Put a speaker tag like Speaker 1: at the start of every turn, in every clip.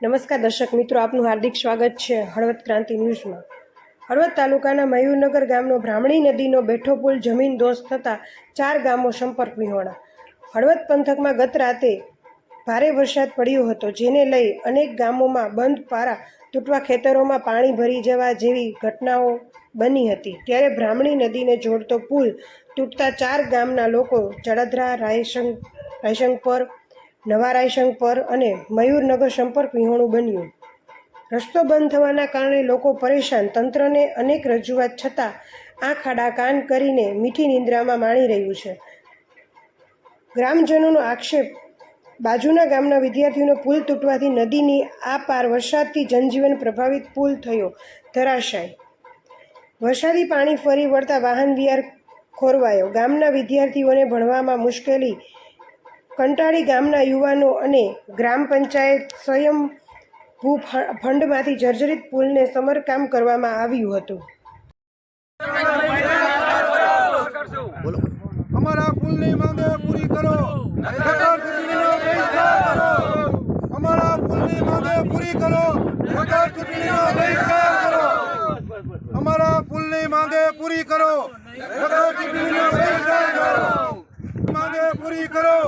Speaker 1: નમસ્કાર દર્શક મિત્રો, આપનું હાર્દિક સ્વાગત છે હળવદ ક્રાંતિ ન્યૂઝમાં. હળવદ તાલુકાના મયુરનગર ગામનો બ્રાહ્મણી નદીનો બેઠો પુલ જમીન દોષ થતાં ચાર ગામો સંપર્ક વિહોણા. હળવદ પંથકમાં ગત રાતે ભારે વરસાદ પડ્યો હતો, જેને લઈ અનેક ગામોમાં બંધ પારા તૂટવા ખેતરોમાં પાણી ભરી જવા જેવી ઘટનાઓ બની હતી. ત્યારે બ્રાહ્મણી નદીને જોડતો પુલ તૂટતા ચાર ગામના લોકો ચડધરા રાયશંક રાયશંકપર નવા રાયશંકપર અને મયુરનગર સંપર્ક વિહોણું બન્યું. રસ્તો બંધ થવાના કારણે લોકો પરેશાન, તંત્રને અનેક રજૂઆત છતાં આ ખાડા કાન કરીને મીઠી નિંદ્રામાં માણી રહ્યું છે. ગ્રામજનોનો આક્ષેપ, બાજુના ગામના વિદ્યાર્થીઓનો પુલ તૂટવાથી નદીની આ પાર વરસાદથી જનજીવન પ્રભાવિત પુલ થયો ધરાશાય. વરસાદી પાણી ફરી વળતા વાહન વિહાર ખોરવાયો. ગામના વિદ્યાર્થીઓને ભણવામાં મુશ્કેલી કંટાળી ગામના યુવાનો અને ગ્રામ પંચાયત સ્વયં ભૂ ફંડમાંથી જર્જરિત પુલને સમરકામ કરવામાં આવ્યું હતું.
Speaker 2: અમારા પુલની માંગે પૂરી કરો. અમારા પુલની માંગે પૂરી કરો. અમારા પુલની માંગે પૂરી કરો સરકાર ચૂંટણીનો બહિષ્કાર કરો માંગે પૂરી કરો.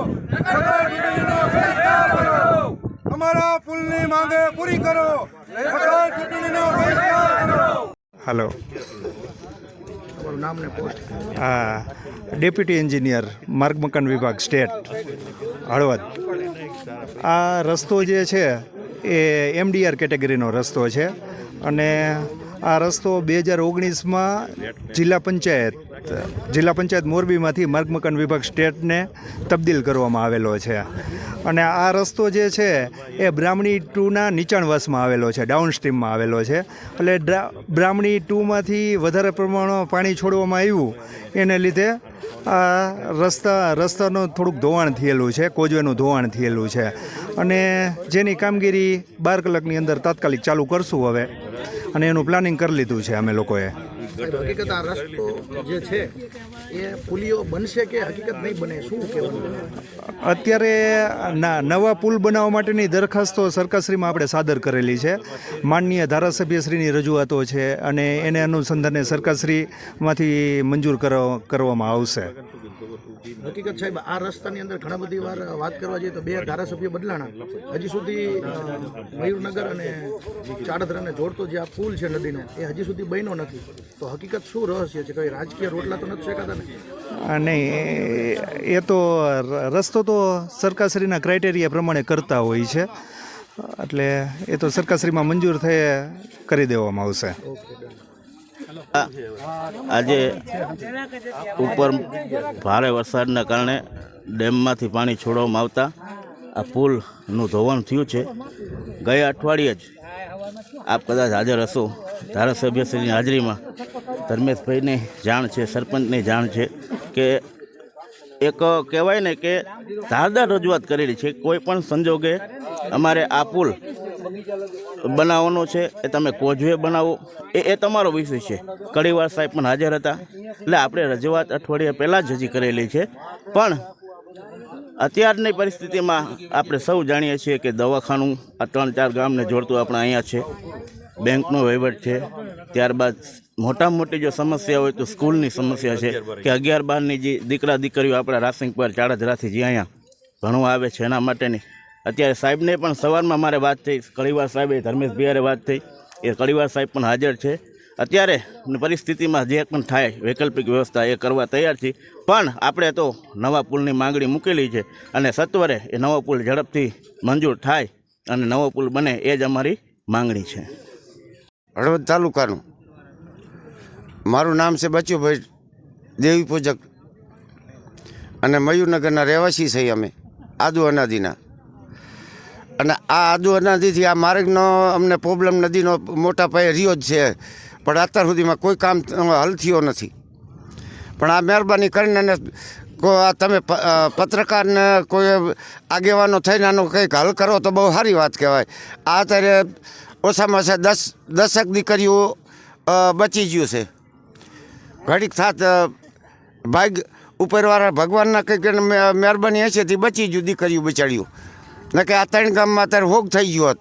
Speaker 2: અમારા પુલની માંગે પૂરી કરો.
Speaker 3: હલો
Speaker 2: તમારું નામ ને પોસ્ટ
Speaker 3: આ ડેપ્યુટી એન્જિનિયર માર્ગ મકાન વિભાગ સ્ટેટ હળવદ. આ રસ્તો જે છે એ એમડીઆર કેટેગરીનો રસ્તો છે. અને આ રસ્તો બે હજાર ઓગણીસમાં જિલ્લા પંચાયત જિલ્લા પંચાયત મોરબીમાંથી માર્ગ વિભાગ સ્ટેટને તબદીલ કરવામાં આવેલો છે. અને આ રસ્તો જે છે એ બ્રાહ્મણી ટુના નીચાણવાસમાં આવેલો છે ડાઉન સ્ટ્રીમમાં આવેલો છે. એટલે બ્રાહ્મણી ટુમાંથી વધારે પ્રમાણમાં પાણી છોડવામાં આવ્યું એને લીધે આ રસ્તા, રસ્તાનું થોડુંક ધોવાણ થયેલું છે કોજવેનું ધોવાણ થયેલું છે. અને જેની કામગીરી બાર કલાકની અંદર તાત્કાલિક ચાલુ કરશું હવે. અને એનું પ્લાનિંગ કરી લીધું છે અમે લોકોએ.
Speaker 4: સાહેબ હકીકત આ રસ્તો જે છે એ પુલીઓ બનશે કે હકીકત નહીં બને? શું કહેવાનું
Speaker 3: અત્યારે ના નવા પુલ બનાવવા માટેની દરખાસ્તો સરકારશ્રીમાં આપણે સાદર કરેલી છે. માનનીય ધારાસભ્યશ્રીની રજૂઆતો છે અને એને અનુસંધાને સરકારશ્રીમાંથી મંજૂર કરો- કરવામાં આવશે.
Speaker 4: હકીકત સાહેબ આ રસ્તાની અંદર ઘણા બધી વાર વાત કરવા જઈએ તો બે ધારાસભ્ય બદલાણા. હજી સુધી મયુરનગર અને ચાડધરાને જોડતો જે આ પુલ છે નદીનો એ હજી સુધી બન્યો નથી. તો હકીકત શું રહસ્ય છે? કઈ રાજકીય રોટલા તો નથી શેકાતા ને?
Speaker 3: નહીં એ- એ તો રસ્તો તો સરકારશ્રીના ક્રાઇટેરિયા પ્રમાણે કરતા હોય છે. એટલે એ તો સરકારશ્રીમાં મંજૂર થઈ કરી દેવામાં આવશે.
Speaker 5: આજે ઉપર ભારે વરસાદના કારણે ડેમમાંથી પાણી છોડવામાં આવતા આ પુલનું ધોવાણ થયું છે. ગયા અઠવાડિયે જ આપ કદાચ હાજર હશો. ધારાસભ્યશ્રીની હાજરીમાં ધર્મેશભાઈની જાણ છે, સરપંચની જાણ છે કે એક કહેવાય ને કે ધારદાર રજૂઆત કરેલી છે. કોઈ પણ સંજોગે અમારે આ પુલ બનાવવાનો છે, એ તમે કોજવે બનાવો. એ એ તમારો વિષય છે. કડીવાર સાહેબ પણ હાજર હતા. એટલે આપણે રજૂઆત અઠવાડિયા પહેલાં જ હજી કરેલી છે. પણ અત્યારની પરિસ્થિતિમાં આપણે સૌ જાણીએ છીએ કે દવાખાનું આ ત્રણ ચાર ગામને જોડતું આપણે અહીંયા છે. બેંકનો વહીવટ છે. ત્યારબાદ મોટામાં મોટી જો સમસ્યા હોય તો સ્કૂલની સમસ્યા છે કે અગિયાર બારની જે દીકરા દીકરીઓ આપણા રાસિંગ પર ચાળાધરાથી જે અહીંયા ભણવા આવે છે, એના માટેની અત્યારે સાહેબને પણ સવારમાં મારે વાત થઈ કળીવાર સાહેબે ધર્મેશ ભૈયારે વાત થઈ. એ કળીવાર સાહેબ પણ હાજર છે. અત્યારે પરિસ્થિતિમાં જે પણ થાય, વૈકલ્પિક વ્યવસ્થા એ કરવા તૈયાર છે. પણ આપણે તો નવા પુલની માંગણી મૂકેલી છે અને સત્વરે એ નવો પુલ ઝડપથી મંજૂર થાય અને નવો પુલ બને એ જ અમારી માંગણી છે.
Speaker 6: હળવદ તાલુકાનું. મારું નામ છે બચુભાઈ દેવી પૂજક. અને મયુરનગરના રહેવાસી છીએ અમે, આદુ અનાદીના. અને આ આદુ અનાદીથી આ માર્ગનો અમને પ્રોબ્લેમ નદીનો મોટા પાયે રહ્યો જ છે. પણ અત્યાર સુધીમાં કોઈ કામ હલ થયો નથી. પણ આ મહેરબાની કરીને અને તમે પત્રકારને કોઈ આગેવાનો થઈને આનો કંઈક હલ કરો તો બહુ સારી વાત કહેવાય. આ અત્યારે ઓછામાં ઓછા દસ, દસક દીકરીઓ બચી ગયું છે. ઘડીક થાત ભાઈ ઉપરવાળા ભગવાનના કંઈક મહેરબાની હશે તે બચી ગયું દીકરીઓ બચાડ્યું ને કે આ ત્રણ ગામમાં અત્યારે હોગ થઈ ગયો હોત.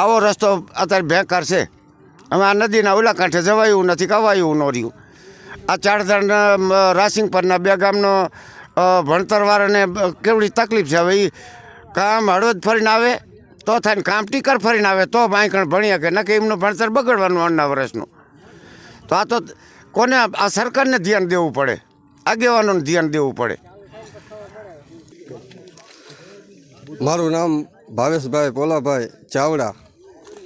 Speaker 6: આવો રસ્તો અત્યારે ભેંકાર છે. અમે આ નદીના ઓલા કાંઠે જવાયું નથી, કવાયું ન રહ્યું. આ ચારધારના રાસિંગ પરના બે ગામનો ભણતરવાળાને કેવડી તકલીફ છે. હવે એ કામ હળવદ ફરીને આવે, તો થાય કામ ટીકર ફરીને આવે, તો બાંકણ ભણી શકે નકે એમનું ભણતર બગડવાનું અઢાર વર્ષનું. તો આ તો કોને આ સરકારને ધ્યાન દેવું પડે. આગેવાનોને ધ્યાન દેવું પડે.
Speaker 7: મારું નામ ભાવેશભાઈ પોલાભાઈ ચાવડા.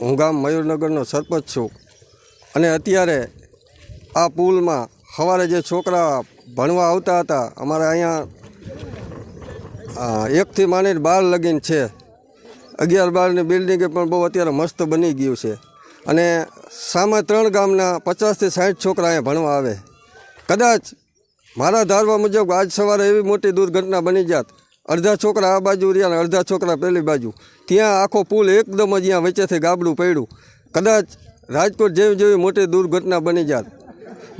Speaker 7: હું ગામ મયુરનગરનો સરપંચ છું. અને અત્યારે આ પુલમાં સવારે જે છોકરા ભણવા આવતા હતા, અમારે અહીંયા એકથી માંડીને બાર લગીન છે. અગિયાર બારની બિલ્ડિંગે પણ બહુ અત્યારે મસ્ત બની ગયું છે. અને સામે ત્રણ ગામના પચાસથી સાઠ છોકરા અહીંયા ભણવા આવે. કદાચ મારા ધારવા મુજબ આજ સવારે એવી મોટી દુર્ઘટના બની જાત અડધા છોકરા આ બાજુ રહ્યા અડધા છોકરા પેલી બાજુ. ત્યાં આખો પુલ એકદમ જ અહીંયા વચ્ચેથી ગાબડું પડ્યું. કદાચ રાજકોટ જેવી જેવી મોટી દુર્ઘટના બની જાત.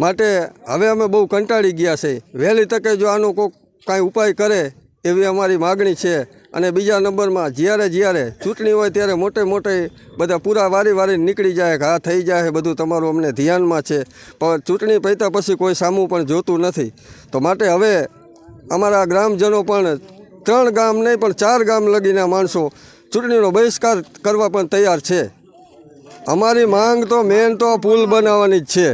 Speaker 7: માટે હવે અમે બહુ કંટાળી ગયા છે. વહેલી તકે જો આનો કોઈ કાંઈ ઉપાય કરે એવી અમારી માગણી છે. અને બીજા નંબરમાં જ્યારે જ્યારે ચૂંટણી હોય ત્યારે મોટે મોટે બધા પૂરા વારી વારી નીકળી જાય કે હા થઈ જાય બધું તમારું અમને ધ્યાનમાં છે. પણ ચૂંટણી પૈતા પછી કોઈ સામું પણ જોતું નથી. તો માટે હવે અમારા ગ્રામજનો પણ ત્રણ ગામ નહીં, પણ ચાર ગામ લગીના માણસો ચૂંટણીનો બહિષ્કાર કરવા પણ તૈયાર છે. અમારી માંગ તો મેન તો પુલ બનાવવાની જ છે.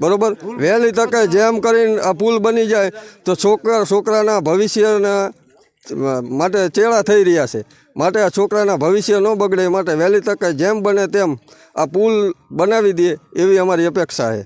Speaker 7: બરોબર? વહેલી તકે જેમ કરીને આ પુલ બની જાય, તો છોકરા, છોકરાના ભવિષ્યના માટે ચેડા થઈ રહ્યા છે. માટે આ છોકરાના ભવિષ્ય ન બગડે માટે વહેલી તકે જેમ બને તેમ આ પુલ બનાવી દે એવી અમારી અપેક્ષા છે.